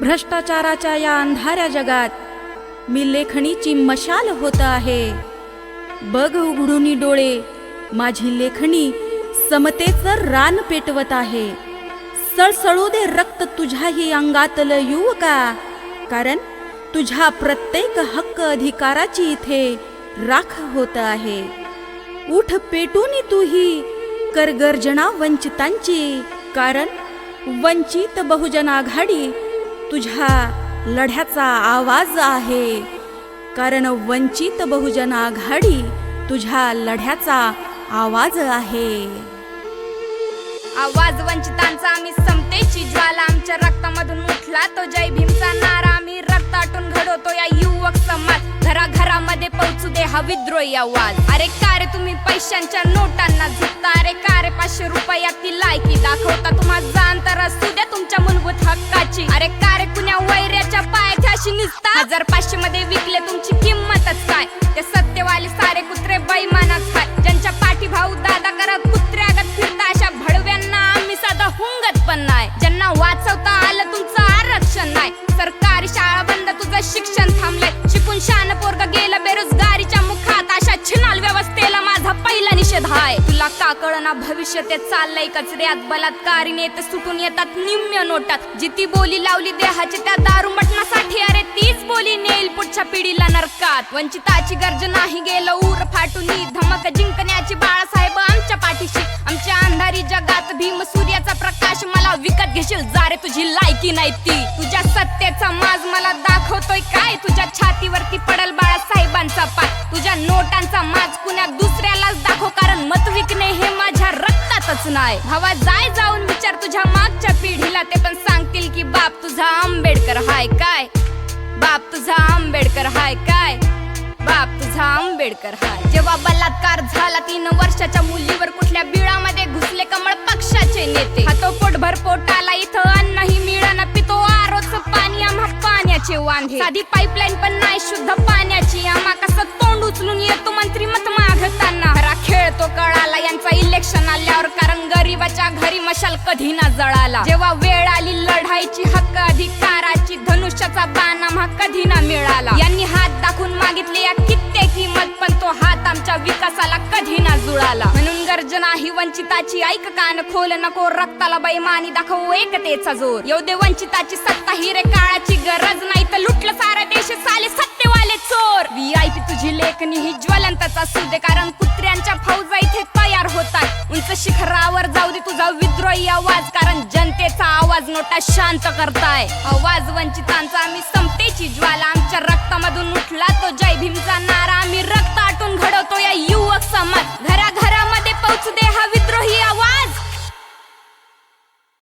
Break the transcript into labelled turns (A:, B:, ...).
A: भ्रष्टाचाराच्या या अंधाऱ्या जगात मी लेखणीची मशाल होत आहे. बघ उघडूनी डोळे माझी लेखणी समतेचं रान पेटवत आहे. सळसळू दे रक्त तुझ्याही अंगातलं युवका कारण तुझ्या प्रत्येक हक्क अधिकाराची इथे राख होत आहे. उठ पेटून तूही करगर्जना वंचितांची कारण वंचित बहुजन आघाडी तुझ्या लढ्याचा आवाज आहे. कारण वंचित बहुजन आघाडी तुझ्या लढ्याचा आवाज आहे.
B: आवाज वंचितांचा आम्ही समतेची ज्वाला. आमच्या रक्तामधून उठला तो जय भीमचा नारा. आम्ही रक्ताटून घडवतो या युवक समाज. घराघरामध्ये पोहोचू दे हा विद्रोही आवाज. अरे का रे तुम्ही पैशांच्या नोटांना झुकता? अरे का रे पाचशे रुपयातील लायकी दाखवता? तुम्हा जाण असतो शिक्षण थांबले. शिकून शान पोरगा गेला बेरोजगारीच्या मुखात. अशा छिनाल व्यवस्थेला माझा पहिला निषेध आहे तुला का कळना भविष्य ते चाललंय कचऱ्यात. बलात्कारी नेते सुटून येतात निम्म्य नोटात. जिती बोली लावली देहाची त्या दारू मटणासाठी. अरे तीच बोली नेईल पुढच्या पिढीला नरकात. वंचिताची गरज नाही गेलं ऊर फाटून. धमक जिंकण्याची बाळासाहेब आमच्या पाठीशी. आमच्या अंधारी जगात भीम मला घेशील जारे तुझी लायकी नाही ती. तुझ्या सत्तेचा माज मला दाखवतोय काय? तुझ्या छातीवरती पडल बाळासाहेबांचा पाय. तुझ्या नोटांचा माज कुण्या दुसऱ्यालाच दाखव कारण मत विकणे हे माझ्या रक्तातच नाही. हवा जाय जाऊन विचार तुझ्या मागच्या पिढीला. ते पण सांगतील की बाप तुझा आंबेडकर हाय काय? बाप तुझा आंबेडकर हाय काय? बाप तुझा आंबेडकर हाय. जेव्हा बलात्कार झाला तीन वर्षाच्या मुलीवर कुठल्या बिळामध्ये घुसले कमळ पक्षाचे नेते. वांधे. साधी पाईपलाईन पण नाही शुद्ध पाण्याची. आम्हा कसं तोंड उचलून येतो मंत्री मत मागताना. खरा खेळतो कळाला यांचा इलेक्शन आल्यावर कारण गरीबाच्या घरी मशाल कधी ना जळाला. जेव्हा वेळ आली लढाईची हक्क अधिकाराची धनुष्याचा बाण आम्हा कधी ना मिळाला. यांनी हात आमच्या विकासाला कधी ना जुळाला. म्हणून गर्जना ही वंचिताची ऐक कान खोल नको रक्ताला बैमानी दाखवू एकतेचा जोर. येऊ दे वंचिताची सत्ता हिरे काळाची गरज नाही तर लुटलं सारा देश साले सत्तेवाले चोर. व्ही आय पी तुझी लेखणी ही ज्वलंतच असू दे कारण कुत्र्यांच्या फौजा इथे तयार होतात. उंच शिखरावर जाऊ दे तुझा विद्रोही आवाज कारण जनतेचा आवाज नोटा शांत करताय. आवाज वंचिता